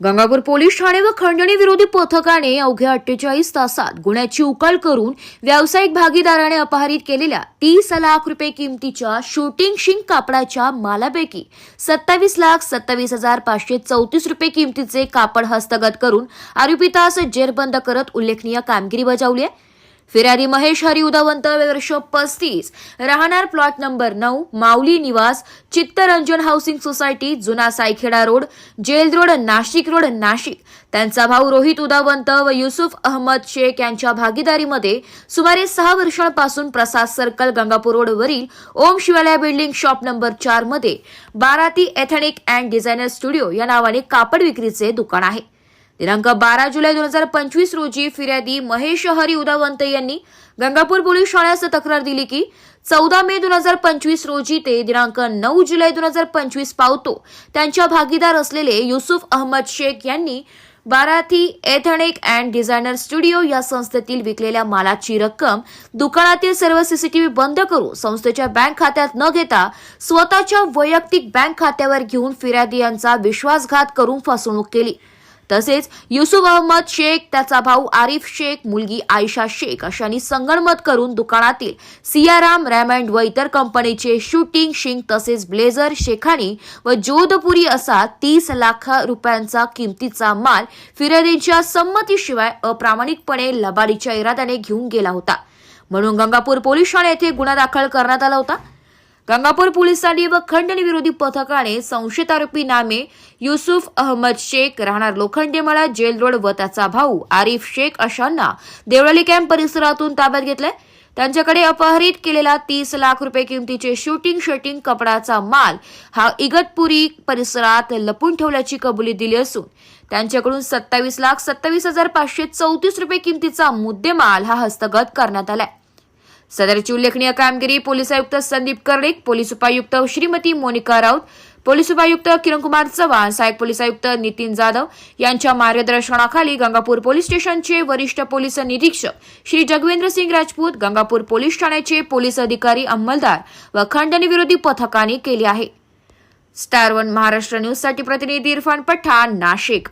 Gangapur police Thane व खंडणी विरोधी पथकाने अवघ्या अठ्ठेचाळीस तासात गुन्ह्याची उकल करून व्यावसायिक भागीदाराने अपहरित केलेल्या तीस लाख रुपये किमतीच्या शूटिंग शिंग कापडाच्या मालापैकी सत्तावीस लाख सत्तावीस हजार पाचशे चौतीस रुपये किमतीचे कापड हस्तगत करून आरोपितास जेरबंद करत उल्लेखनीय कामगिरी बजावली आहे. फिर्यादी महेश हरी उदावंत वर्ष पस्तीस. राहणार प्लॉट नंबर नऊ माऊली निवास चित्तरंजन हाऊसिंग सोसायटी जुना Saykheda road jail road Nashik road Nashik. त्यांचा भाऊ रोहित उदावंत व युसुफ अहमद शेख यांच्या भागीदारीमध्ये सुमारे सहा वर्षांपासून प्रसाद सर्कल गंगापूर रोडवरील Om Shivalaya building shop number चारमध्ये. Barati ethnic and designer studio या नावाने कापड विक्रीचे दुकान आहे. दिनांक बारा जुलै दोन हजार पंचवीस रोजी फिर्यादी महेश हरी उदावंत यांनी गंगापूर पोलीस ठाण्यास तक्रार दिली की चौदा मे दोन हजार पंचवीस रोजी ते दिनांक नऊ जुलै दोन हजार पंचवीस पावतो त्यांच्या भागीदार असलेले युसुफ अहमद शेख यांनी Barathi ethnic and designer studio या संस्थेतील विकलेल्या मालाची रक्कम दुकानातील सर्व सीसीटीव्ही बंद करून संस्थेच्या बँक खात्यात न घेता स्वतःच्या वैयक्तिक बँक खात्यावर घेऊन फिर्यादी यांचा विश्वासघात करून फसवणूक केली. तसेच युसुफ अहमद शेख त्याचा भाऊ आरिफ शेख मुलगी आयशा शेख अशांनी संगणमत करून दुकानातील सियाराम रॅमंड व इतर कंपनीचे शूटिंग शिंग तसेच ब्लेझर शेखानी व जोधपुरी असा तीस लाख रुपयांचा किमतीचा माल फिर्यादींच्या संमतीशिवाय अप्रामाणिकपणे लबाडीच्या इराद्याने घेऊन गेला होता. म्हणून गंगापूर पोलीस ठाणे येथे गुन्हा दाखल करण्यात आला होता. गंगापूर पोलिसांनी व खंडणी विरोधी पथकाने संशयित आरोपी नामे युसुफ अहमद शेख राहणार लोखंडेमाळा जेल रोड व त्याचा भाऊ आरिफ शेख अशांना देवळाली कॅम्प परिसरातून ताब्यात घेतलंय. त्यांच्याकडे अपहरित केलेला तीस लाख रुपये किमतीचे शूटिंग शर्टिंग कपडाचा माल हा इगतपुरी परिसरात लपून ठेवल्याची कबुली दिली असून त्यांच्याकडून सत्तावीस लाख सत्तावीस हजार पाचशे चौतीस रुपये किमतीचा मुद्देमाल हा हस्तगत करण्यात आलाय. सदरची उल्लेखनीय कामगिरी पोलीस आयुक्त संदीप कर्णिक पोलीस उपायुक्त श्रीमती मोनिका राऊत पोलीस उपायुक्त किरणकुमार चव्हाण सहाय्यक पोलीस आयुक्त नितीन जाधव यांच्या मार्गदर्शनाखाली गंगापूर पोलीस स्टेशनचे वरिष्ठ पोलीस निरीक्षक श्री जगवेंद्र सिंग राजपूत गंगापूर पोलीस ठाण्याचे पोलीस अधिकारी अंमलदार व खंडणी विरोधी पथकाने केले आहे. स्टार वन महाराष्ट्र न्यूजसाठी प्रतिनिधी इरफान पठाण नाशिक.